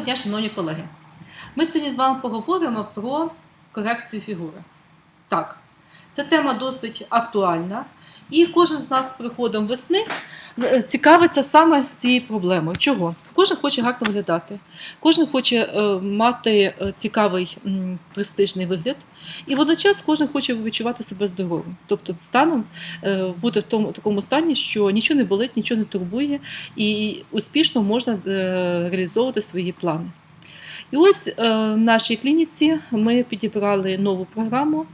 Доброго дня, шановні колеги. Ми сьогодні з вами поговоримо про корекцію фігури. Так, ця тема досить актуальна, і кожен з нас з приходом весни е, цікавиться саме цією проблемою. Чого? Кожен хоче гарно виглядати, кожен хоче е, мати е, цікавий престижний вигляд, і водночас кожен хоче відчувати себе здоровим. Тобто станом бути в тому такому стані, що нічого не болить, нічого не турбує, і успішно можна реалізовувати свої плани. І ось е, в нашій клініці ми підібрали нову програму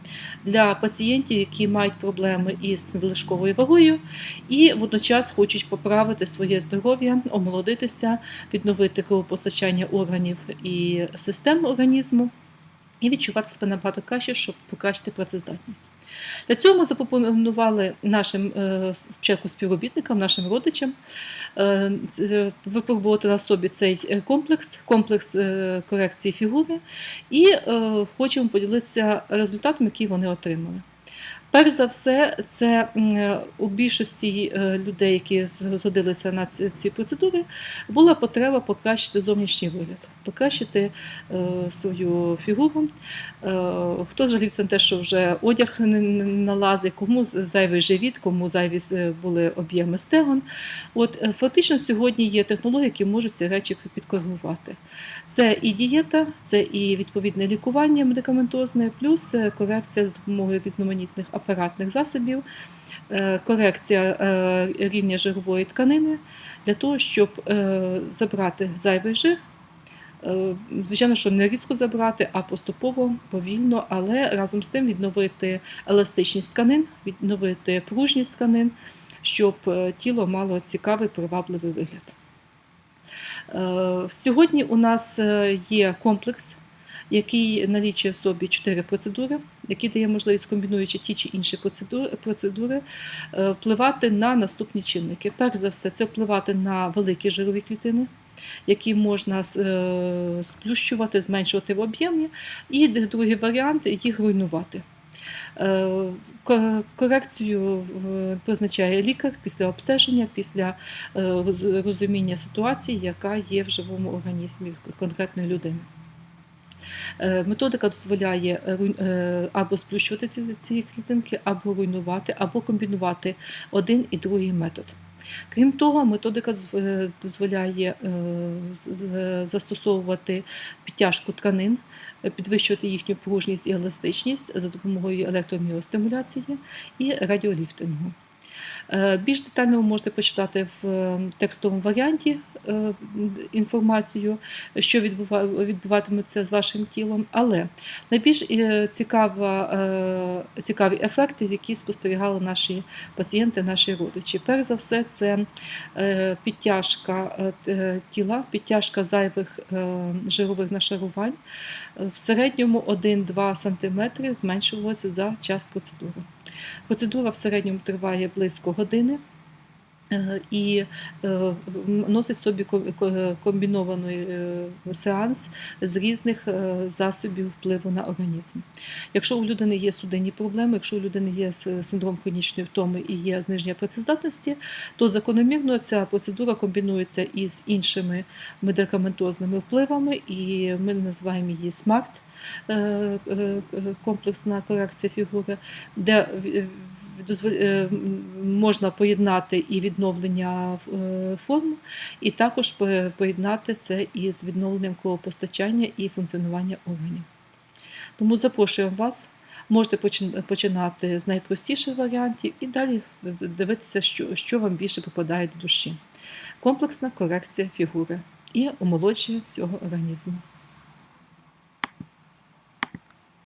для пацієнтів, які мають проблеми із надлишковою вагою, і водночас хочуть поправити своє здоров'я, омолодитися, відновити кровопостачання органів і систем організму. І відчувати себе набагато краще, щоб покращити працездатність. Для цього ми запропонували нашим е, спочатку співробітникам, нашим родичам е, випробувати на собі цей е, комплекс, комплекс е, корекції фігури, і е, хочемо поділитися результатом, який вони отримали. Перш за все, це у більшості е, людей, які згодилися на ці, процедури, була потреба покращити зовнішній вигляд, покращити е, свою фігуру. Е, хто жалівся на те, що вже одяг не налазить, кому зайвий живіт, кому зайві були об'єми стегон. От фактично сьогодні є технології, які можуть ці речі підкоригувати. Це і дієта, це і відповідне лікування медикаментозне, плюс корекція за допомогою різноманітних апаратних засобів, е, корекція е, рівня жирової тканини для того, щоб е, забрати зайвий жир. Звичайно, що не різко забрати, а поступово, повільно, але разом з тим відновити еластичність тканин, відновити пружність тканин, щоб тіло мало цікавий, привабливий вигляд. Сьогодні у нас є комплекс, який налічує в собі чотири процедури, які дає можливість, комбінуючи ті чи інші процедури, е, впливати на наступні чинники. Перш за все, це впливати на великі жирові клітини, які можна е, сплющувати, зменшувати в об'ємі, і другий варіант їх руйнувати. Е, Корекцію призначає лікар після обстеження, після розуміння ситуації, яка є в живому організмі конкретної людини. Е, Методика дозволяє е, або сплющувати ці, ці клітинки, або руйнувати, або комбінувати один і другий метод. Крім того, методика е, дозволяє застосовувати підтяжку тканин, підвищувати їхню пружність і еластичність за допомогою електроміостимуляції і радіоліфтингу. Е, Більш детально ви можете почитати в е, текстовому варіанті е, інформацію, що відбува- відбуватиметься з вашим тілом, але найбільш цікава, цікаві ефекти, які спостерігали наші пацієнти, наші родичі. Перш за все, це підтяжка тіла, підтяжка зайвих жирових нашарувань. В середньому 1-2 см зменшувалося за час процедури. Процедура в середньому триває близько години. Е, І е, носить собі ко- ко- комбінований е, сеанс з різних засобів впливу на організм. Якщо у людини є судинні проблеми, якщо у людини є синдром хронічної втоми і є зниження працездатності, то закономірно ця процедура комбінується із іншими медикаментозними впливами, і ми називаємо її СМАРТ комплексна корекція фігури, де е, можна поєднати і відновлення е, форм, і також поєднати це із відновленням кровопостачання і функціонування органів. Тому запрошуємо вас. Можете починати з найпростіших варіантів і далі дивитися, що, що вам більше попадає до душі. Комплексна корекція фігури і омолодження всього організму.